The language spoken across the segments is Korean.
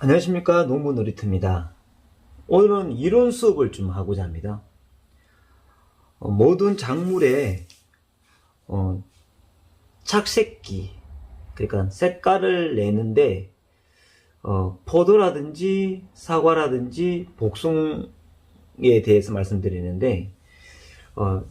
안녕하십니까 농부 놀이터입니다. 오늘은 이론 수업을 좀 하고자 합니다. 어, 모든 작물에 어, 착색기 그러니까 색깔을 내는데 어, 포도라든지 사과라든지 복숭에 대해서 말씀드리는데 어,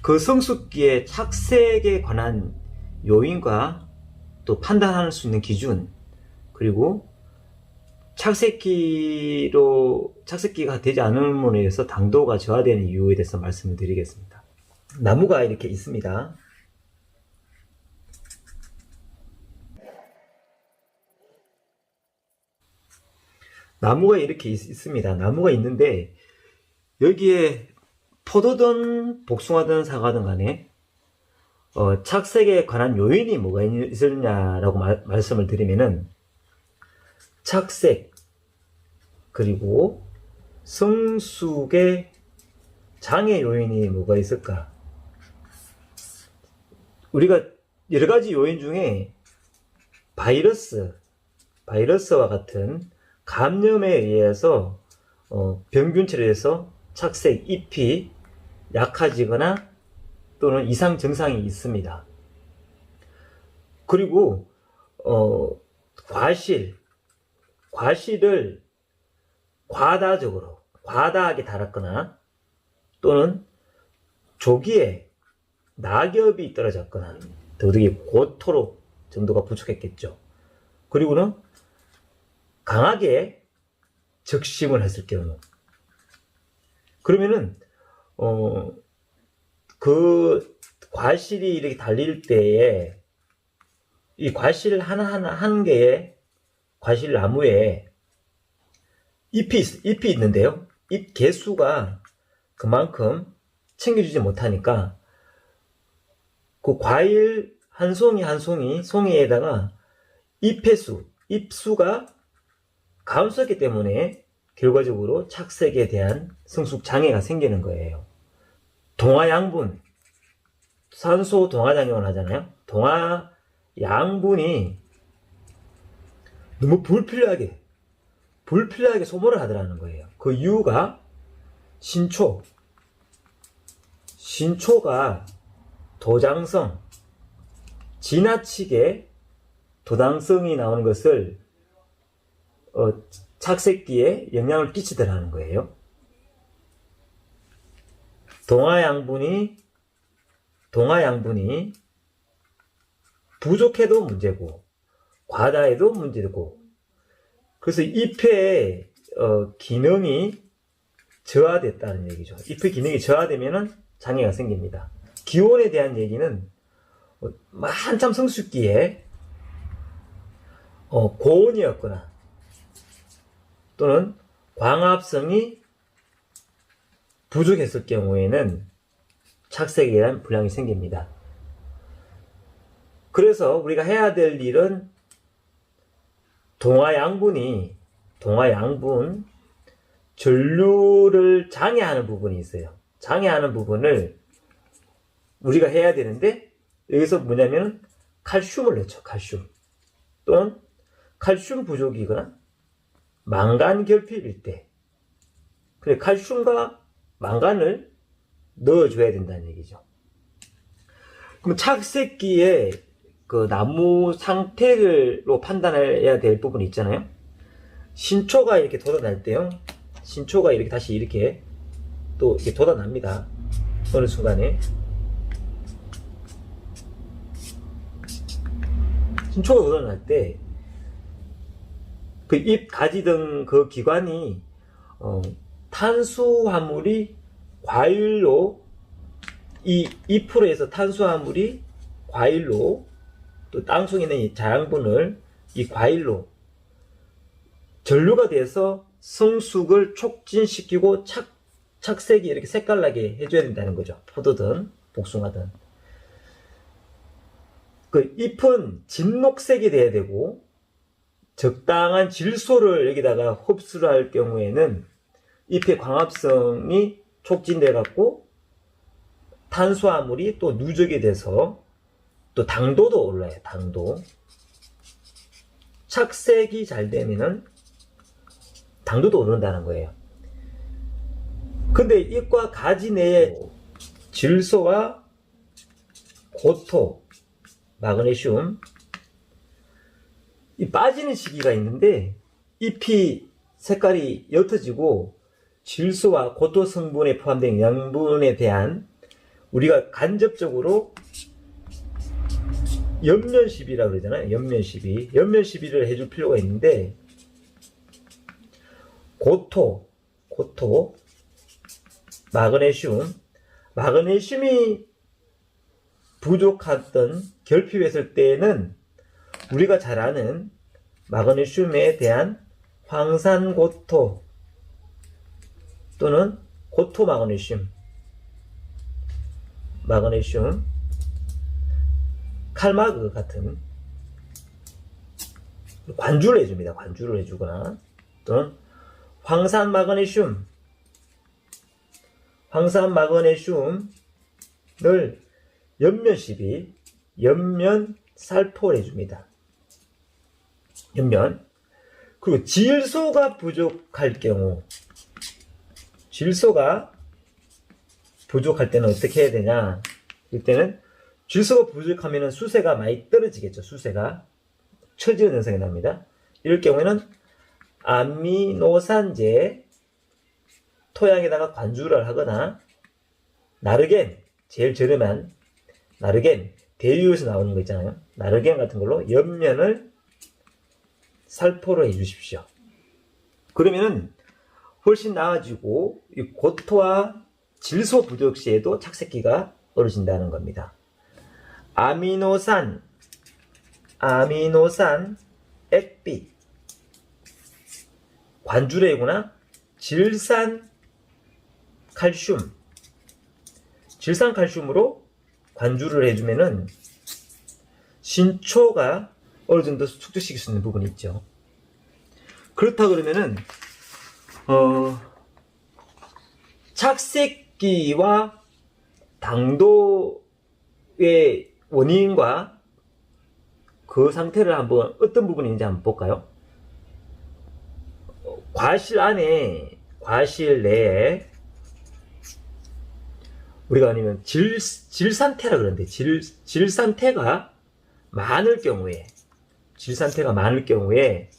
그 성숙기의 착색에 관한 요인과 또 판단할 수 있는 기준 그리고 착색기로 착색기가 되지 않음으로 인해서 당도가 저하되는 이유에 대해서 말씀을 드리겠습니다. 나무가 이렇게 있습니다. 나무가 이렇게 있, 습니다 나무가 있는데 여기에 포도든 복숭아든 사과든 간에 어, 착색에 관한 요인이 뭐가 있느냐라고 말, 말씀을 드리면은 착색 그리고 성숙의 장애 요인이 뭐가 있을까? 우리가 여러 가지 요인 중에 바이러스, 바이러스와 같은 감염에 의해서 어, 병균체에 의해서 착색 잎이 약해지거나 또는 이상 증상이 있습니다. 그리고 어, 과실, 과실을 과다적으로, 과다하게 달았거나 또는 조기에 낙엽이 떨어졌거나 더욱이 고토록 정도가 부족했겠죠. 그리고는 강하게 적심을 했을 경우 그러면은 어, 그 과실이 이렇게 달릴 때에 이 과실 하나하나 한 개의 과실 나무에 잎이, 있- 잎이 있는데요. 잎 개수가 그만큼 챙겨주지 못하니까 그 과일 한 송이 한 송이 송이에다가 잎의 수, 잎수가 감소했기 때문에 결과적으로 착색에 대한 성숙 장애가 생기는 거예요. 동화 양분, 산소 동화 작용을 하잖아요. 동화 양분이 너무 불필요하게 불필요하게 소모를 하더라는 거예요. 그 이유가 신초 신초가 도장성 지나치게 도당성이 나오는 것을 어, 착색기에 영향을 끼치더라는 거예요. 동화 양분이 동화 양분이 부족해도 문제고 과다해도 문제고 그래서 잎의 어, 기능이 저하됐다는 얘기죠. 잎의 기능이 저하되면은 장애가 생깁니다. 기온에 대한 얘기는 어, 한참 성숙기에 어, 고온이었거나 또는 광합성이 부족했을 경우에는 착색에 대한 불량이 생깁니다. 그래서 우리가 해야 될 일은 동화 양분이 동화 양분 전류를 장애하는 부분이 있어요. 장애하는 부분을 우리가 해야 되는데 여기서 뭐냐면 칼슘을 넣죠. 칼슘 또는 칼슘 부족이거나 망간 결핍일 때 그래 칼슘과 망간을 넣어줘야 된다는 얘기죠. 그럼 착색기에 그 나무 상태로 판단해야 될 부분이 있잖아요. 신초가 이렇게 돋아날 때요. 신초가 이렇게 다시 이렇게 또 이렇게 돋아납니다. 어느 순간에. 신초가 돋아날 때, 그 잎 가지 등 그 기관이, 어, 탄수화물이 과일로, 이 잎으로 해서 탄수화물이 과일로 또 땅속에 있는 이 자양분을 이 과일로 전류가 돼서 성숙을 촉진시키고 착, 착색이 이렇게 색깔나게 해줘야 된다는 거죠. 포도든 복숭아든. 그 잎은 진녹색이 돼야 되고 적당한 질소를 여기다가 흡수를 할 경우에는 잎의 광합성이 촉진돼 갖고 탄수화물이 또 누적이 돼서 또 당도도 올라요. 당도. 착색이 잘 되면은 당도도 오른다는 거예요. 근데 잎과 가지 내에 질소와 고토, 마그네슘 이 빠지는 시기가 있는데 잎이 색깔이 옅어지고 질소와 고토 성분에 포함된 영양분에 대한 우리가 간접적으로 옆면 시비라고 그러잖아요. 옆면 시비. 옆면 시비를 해줄 필요가 있는데 고토, 고토, 마그네슘, 마그네슘이 부족했던 결핍했을 때는 우리가 잘 아는 마그네슘에 대한 황산고토 또는 고토 마그네슘, 마그네슘, 칼마그 같은 관주를 해줍니다. 관주를 해주거나 또는 황산 마그네슘, 황산 마그네슘을 옆면 시비, 옆면 살포를 해줍니다. 옆면. 그리고 질소가 부족할 경우, 질소가 부족할 때는 어떻게 해야 되냐? 이때는 질소가 부족하면 수세가 많이 떨어지겠죠. 수세가 처지는 현상이 납니다. 이럴 경우에는 아미노산제 토양에다가 관주를 하거나 나르겐 제일 저렴한 나르겐 대유에서 나오는 거 있잖아요. 나르겐 같은 걸로 옆면을 살포를 해주십시오. 그러면은 훨씬 나아지고 이 고토와 질소 부족 시에도 착색기가 떨어진다는 겁니다. 아미노산, 아미노산, 액비, 관주레구나, 질산, 칼슘, 질산 칼슘으로 관주를 해주면은 신초가 어느 정도 축적시킬 수 있는 부분이 있죠. 그렇다 그러면은 어, 착색기와 당도의 원인과 그 상태를 한번 어떤 부분인지 한번 볼까요? 어, 과실 안에 과실 내에 우리가 아니면 질, 질산태라 그러는데 질, 질산태가 많을 경우에 질산태가 많을 경우에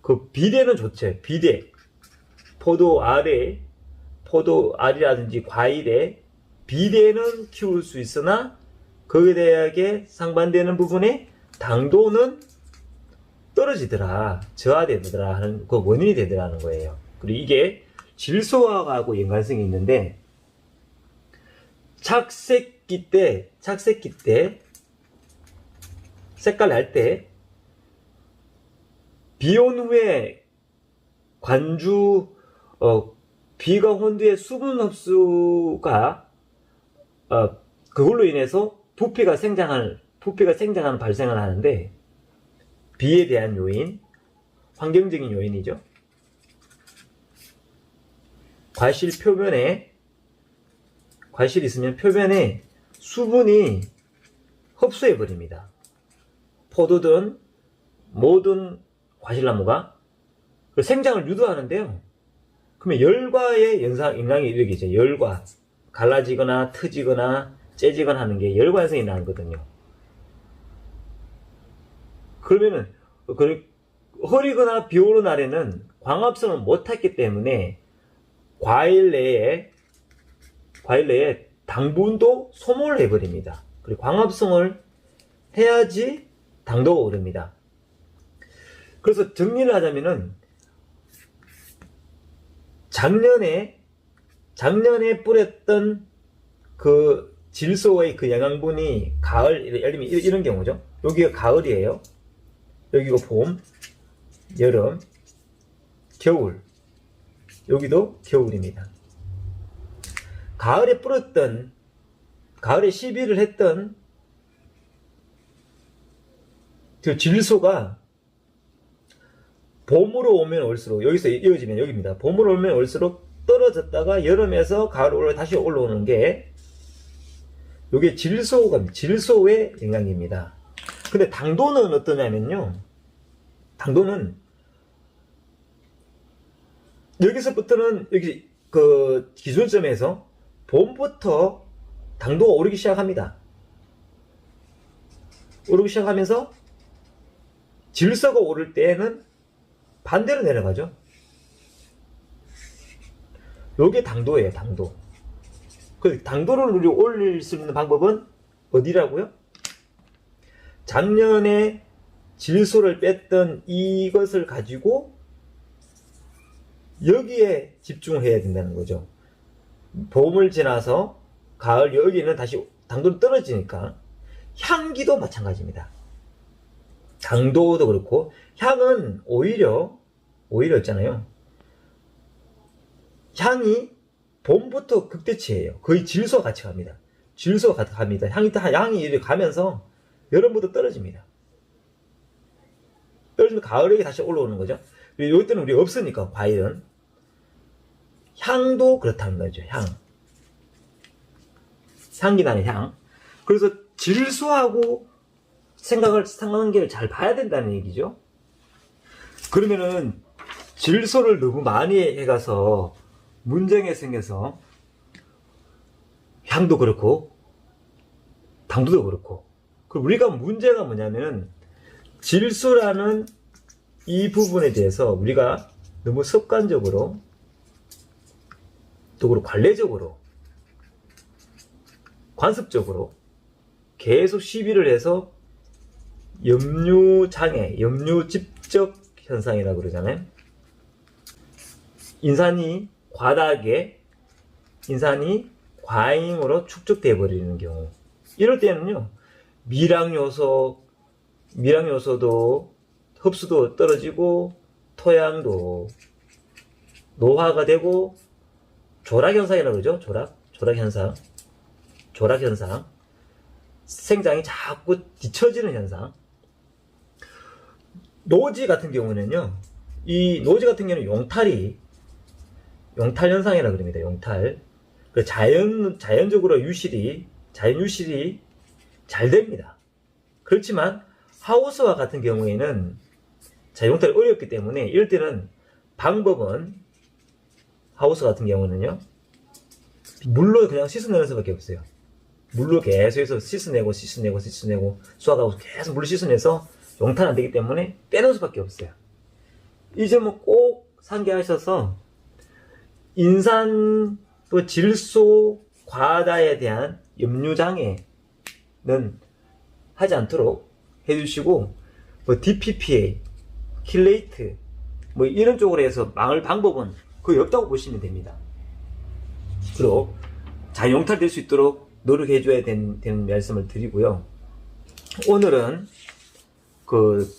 그 비대는 좋죠. 비대 포도 알에 포도 알이라든지 과일에 비대는 키울 수 있으나 거기에 대하게 상반되는 부분에 당도는 떨어지더라 저하되더라 하는 그 원인이 되더라는 거예요. 그리고 이게 질소하고 연관성이 있는데 착색기 때 착색기 때 색깔 날 때 비온 후에 관주 어, 비가 온 뒤에 수분 흡수가 어, 그걸로 인해서 부피가 생장할 부피가 생장하는 발생을 하는데 비에 대한 요인 환경적인 요인이죠. 과실 표면에 과실이 있으면 표면에 수분이 흡수해 버립니다. 포도든 모든 과실나무가 그 생장을 유도하는데요. 그러면 열과의 영상, 영향이 이렇게죠. 열과. 갈라지거나 터지거나 째지거나 하는 게 현상이 나거든요. 그러면은, 그, 흐리거나 비 오는 날에는 광합성을 못 했기 때문에 과일 내에, 과일 내에 당분도 소모를 해버립니다. 그리고 광합성을 해야지 당도가 오릅니다. 그래서 정리를 하자면은 작년에 작년에 뿌렸던 그 질소의 그 영양분이 가을 예를 들면 이런 경우죠. 여기가 가을이에요. 여기가 봄, 여름, 겨울. 여기도 겨울입니다. 가을에 뿌렸던 가을에 시비를 했던 그 질소가 봄으로 오면 올수록 여기서 이어지면 여기입니다. 봄으로 오면 올수록 떨어졌다가 여름에서 가을 올라 다시 올라오는 게 이게 질소가 질소의 영향입니다. 근데 당도는 어떠냐면요. 당도는 여기서부터는 여기 그 기준점에서 봄부터 당도가 오르기 시작합니다. 오르기 시작하면서 질서가 오를 때에는 반대로 내려가죠. 요게 당도예요, 당도. 그 당도를 우리 올릴 수 있는 방법은 어디라고요? 작년에 질소를 뺐던 이것을 가지고 여기에 집중해야 된다는 거죠. 봄을 지나서 가을 여기는 다시 당도는 떨어지니까 향기도 마찬가지입니다. 당도도 그렇고 향은 오히려 오히려 있잖아요. 향이 봄부터 극대치예요. 거의 질소와 같이 갑니다. 질소가 같이 갑니다. 향이 다 향이 이렇게 가면서 여름부터 떨어집니다. 떨어지면 가을에 다시 올라오는 거죠. 그리고 이때는 우리 없으니까 과일은 향도 그렇다는 거죠. 향. 향기 나는 향. 그래서 질소하고 생각을 상관관계를 잘 봐야 된다는 얘기죠. 그러면은 질소를 너무 많이 해가서 문제가 생겨서 향도 그렇고 당도도 그렇고 그 우리가 문제가 뭐냐면은 질소라는 이 부분에 대해서 우리가 너무 습관적으로 또 그리고 관례적으로 관습적으로 계속 시비를 해서 염류장애, 염류집적 현상이라고 그러잖아요. 인산이 과다하게 인산이 과잉으로 축적돼 버리는 경우. 이럴 때는요 미량 요소 미량 요소도 흡수도 떨어지고 토양도 노화가 되고 조락 현상이라고 그러죠? 조락? 조락 현상. 조락 현상. 생장이 자꾸 뒤처지는 현상. 노지 같은 경우는요 이 노지 같은 경우는 용탈이 용탈 현상이라 고 그럽니다. 용탈. 그 자연, 자연적으로 유실이, 자연 유실이 잘 됩니다. 그렇지만 하우스와 같은 경우에는 자, 용탈이 어렵기 때문에 이럴 때는 방법은 하우스 같은 경우는요. 물로 그냥 씻어내는 수밖에 없어요. 물로 계속해서 씻어내고 씻어내고 씻어내고 수확하고 계속 물로 씻어내서 용탈 안 되기 때문에 빼놓을 수밖에 없어요. 이 점은 꼭 상기하셔서 인산 또 질소 과다에 대한 염류장애는 하지 않도록 해주시고 뭐 DPPA, 킬레이트 뭐 이런 쪽으로 해서 막을 방법은 거의 없다고 보시면 됩니다. 그리고 자용탈 될 수 있도록 노력해 줘야 되는, 되는 말씀을 드리고요. 오늘은 그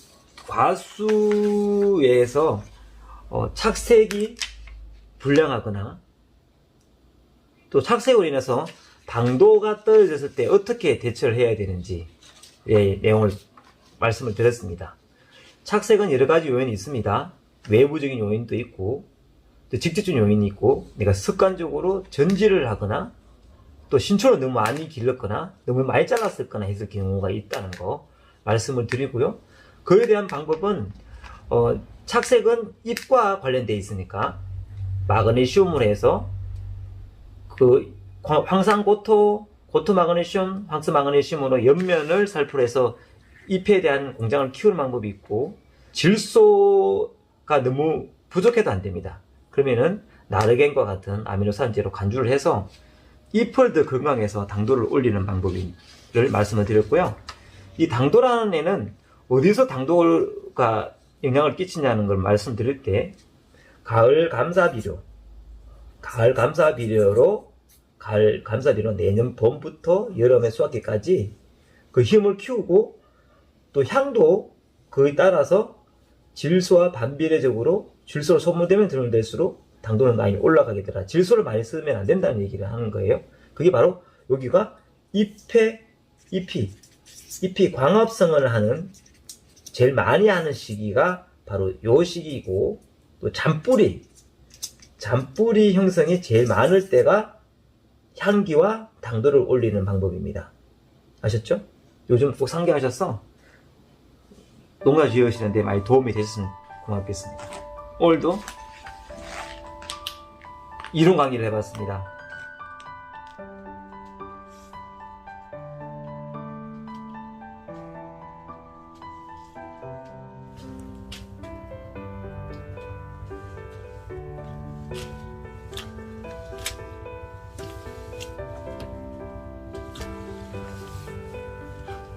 과수에서 어, 착색이 불량하거나 또 착색으로 인해서 당도가 떨어졌을 때 어떻게 대처를 해야 되는지 예, 내용을 말씀을 드렸습니다. 착색은 여러 가지 요인이 있습니다. 외부적인 요인도 있고 또 직접적인 요인이 있고 내가 습관적으로 전지를 하거나 또 신초를 너무 많이 길렀거나 너무 많이 잘랐을거나 했을 경우가 있다는 거 말씀을 드리고요. 그에 대한 방법은 어, 착색은 잎과 관련되어 있으니까 마그네슘을 해서 그 황산고토, 고토 마그네슘, 황스 마그네슘으로 옆면을 살풀해서 잎에 대한 공장을 키우는 방법이 있고 질소가 너무 부족해도 안 됩니다. 그러면은 나르겐과 같은 아미노산제로 간주를 해서 잎을 더 건강해서 당도를 올리는 방법을 말씀을 드렸고요. 이 당도라는 애는 어디서 당도가 영향을 끼치냐는 걸 말씀드릴 때 가을 감사 비료, 가을 감사 비료로 가을 감사 비료 내년 봄부터 여름에 수확기까지 그 힘을 키우고 또 향도 그에 따라서 질소와 반비례적으로 질소를 소모되면 들어될수록 당도는 많이 올라가게 되라. 질소를 많이 쓰면 안 된다는 얘기를 하는 거예요. 그게 바로 여기가 잎에 잎이 잎이 광합성을 하는 제일 많이 하는 시기가 바로 요 시기이고 또 잔뿌리, 잔뿌리 형성이 제일 많을 때가 향기와 당도를 올리는 방법입니다. 아셨죠? 요즘 꼭 상기하셔서 농사 지으시는데 많이 도움이 되셨으면 고맙겠습니다. 오늘도 이론 강의를 해봤습니다.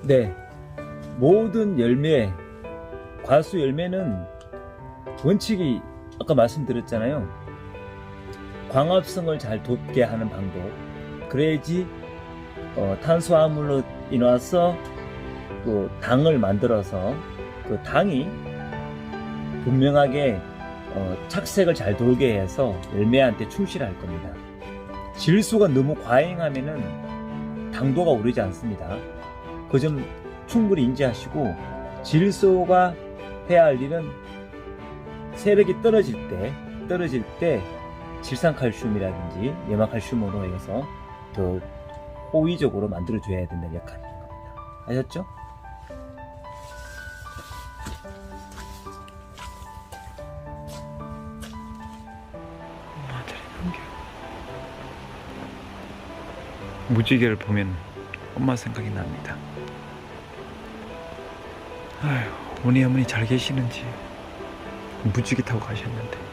네. 모든 열매, 과수 열매는 원칙이 아까 말씀드렸잖아요. 광합성을 잘 돋게 하는 방법. 그래야지 어, 탄수화물로 인해서 또 당을 만들어서 그 당이 분명하게 어, 착색을 잘 돌게 해서 열매한테 충실할 겁니다. 질소가 너무 과잉하면은 당도가 오르지 않습니다. 그 점 충분히 인지하시고 질소가 해야 할 일은 세력이 떨어질 때 떨어질 때 질산칼슘이라든지 예마칼슘으로 해서 더 호의적으로 만들어줘야 된다는 역할인 겁니다. 아셨죠? 무지개를 보면 엄마 생각이 납니다. 아휴, 우리 어머니 잘 계시는지 무지개 타고 가셨는데